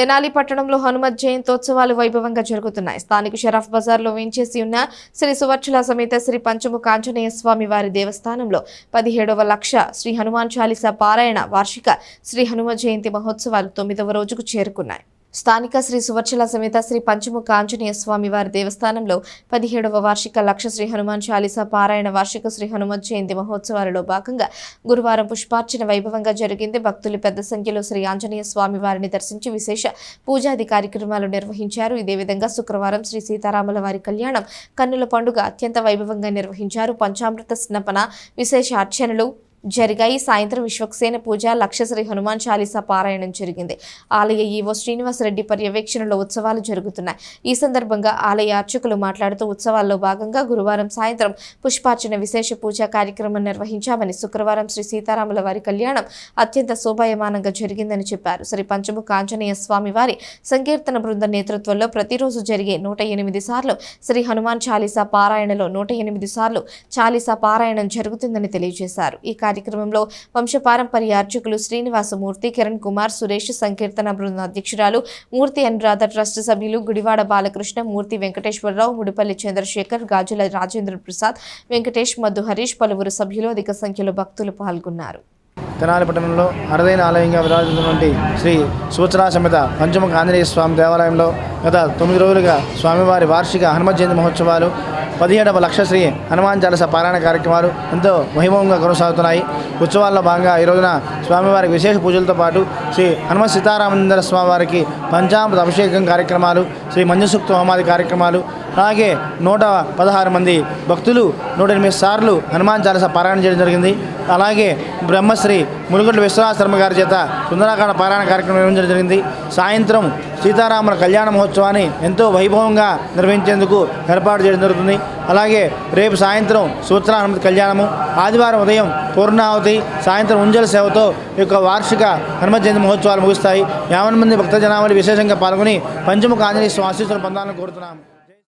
తెనాలి పట్టణంలో హనుమత్ జయంతోత్సవాలు వైభవంగా జరుగుతున్నాయి. స్థానిక షరఫ్ బజార్లో వేంచేసి ఉన్న శ్రీ సువర్చుల సమేత శ్రీ పంచముఖ ఆంజనేయ స్వామి వారి దేవస్థానంలో పదిహేడవ లక్ష శ్రీ హనుమాన్ చాలీస పారాయణ వార్షిక శ్రీ హనుమ జయంతి మహోత్సవాలు తొమ్మిదవ రోజుకు చేరుకున్నాయి. స్థానిక శ్రీ సువర్చల సమేత శ్రీ పంచముఖ ఆంజనేయ స్వామి వారి దేవస్థానంలో పదిహేడవ వార్షిక లక్ష శ్రీ హనుమాన్ చాలీసా పారాయణ వార్షిక శ్రీ హనుమాన్ జయంతి మహోత్సవాలలో భాగంగా గురువారం పుష్పార్చన వైభవంగా జరిగింది. భక్తులు పెద్ద సంఖ్యలో శ్రీ ఆంజనేయ స్వామి వారిని దర్శించి విశేష పూజాది కార్యక్రమాలు నిర్వహించారు. ఇదే విధంగా శుక్రవారం శ్రీ సీతారాముల వారి కళ్యాణం కన్నుల పండుగ అత్యంత వైభవంగా నిర్వహించారు. పంచామృత స్నపన విశేష అర్చనలు జరిగాయి. సాయంత్రం విశ్వక్సేన పూజ లక్షశ్రీ హనుమాన్ చాలీసా పారాయణం జరిగింది. ఆలయ ఈవో శ్రీనివాసరెడ్డి పర్యవేక్షణలో ఉత్సవాలు జరుగుతున్నాయి. ఈ సందర్భంగా ఆలయ అర్చకులు మాట్లాడుతూ ఉత్సవాల్లో భాగంగా గురువారం సాయంత్రం పుష్పార్చన విశేష పూజా కార్యక్రమం నిర్వహించామని శుక్రవారం శ్రీ సీతారాముల వారి కళ్యాణం అత్యంత శోభాయమానంగా జరిగిందని చెప్పారు. శ్రీ పంచముఖ ఆంజనేయ స్వామి వారి సంకీర్తన బృంద నేతృత్వంలో ప్రతిరోజు జరిగే నూట ఎనిమిది సార్లు శ్రీ హనుమాన్ చాలీసా పారాయణలో నూట ఎనిమిది సార్లు చాలీసా పారాయణం జరుగుతుందని తెలియజేశారు. ఈ కార్యక్రమంలో వంశపారంపర్య అర్చకులు శ్రీనివాసమూర్తి కిరణ్ కుమార్ సురేష్ సంకీర్తన బృంద అధ్యక్షురాలు మూర్తి అనురాధ ట్రస్ట్ సభ్యులు గుడివాడ బాలకృష్ణ మూర్తి వెంకటేశ్వరరావు ముడిపల్లి చంద్రశేఖర్ గాజుల రాజేంద్ర ప్రసాద్ వెంకటేష్ మధు హరీష్ పలువురు సభ్యులు అధిక సంఖ్యలో భక్తులు పాల్గొన్నారు. తెనాలి పట్టణంలో అరుదైన ఆలయంగా విరాజిస్తున్నటువంటి శ్రీ సూచనా సమేత పంచముఖ ఆంజనేయ స్వామి దేవాలయంలో గత తొమ్మిది రోజులుగా స్వామివారి వార్షిక హనుమ జయంతి మహోత్సవాలు పదిహేడవ లక్ష శ్రీ హనుమాన్ చాలస పారాయణ కార్యక్రమాలు ఎంతో వైభవంగా కొనసాగుతున్నాయి. ఉత్సవాల్లో భాగంగా ఈ రోజున స్వామివారికి విశేష పూజలతో పాటు శ్రీ హనుమ సీతారామేంద్ర స్వామివారికి పంచామృత అభిషేకం కార్యక్రమాలు శ్రీ మంజుసూక్త హోమాది కార్యక్రమాలు అలాగే నూట పదహారు మంది భక్తులు నూట ఎనిమిది సార్లు హనుమాన్ చాలస పారాయణ చేయడం జరిగింది. అలాగే బ్రహ్మశ్రీ ములుగుడ్ల విశ్వనాథ శర్మ గారి చేత సుందరాకాండ పారాయణ కార్యక్రమం నిర్వహించడం జరిగింది. సాయంత్రం సీతారాముల కళ్యాణ మహోత్సవాన్ని ఎంతో వైభవంగా నిర్వహించేందుకు ఏర్పాటు చేయడం జరుగుతుంది. అలాగే రేపు సాయంత్రం సూత్ర హనుమతి కళ్యాణము ఆదివారం ఉదయం పూర్ణావతి సాయంత్రం ఉంజల సేవతో ఈ యొక్క వార్షిక హనుమ జయంతి మహోత్సవాలు ముగుస్తాయి. యావన్ మంది భక్త జనావళి విశేషంగా పాల్గొని పంచముఖ ఆంజనేయ స్వామి ఆశీస్సులు పొందాలని కోరుతున్నాము.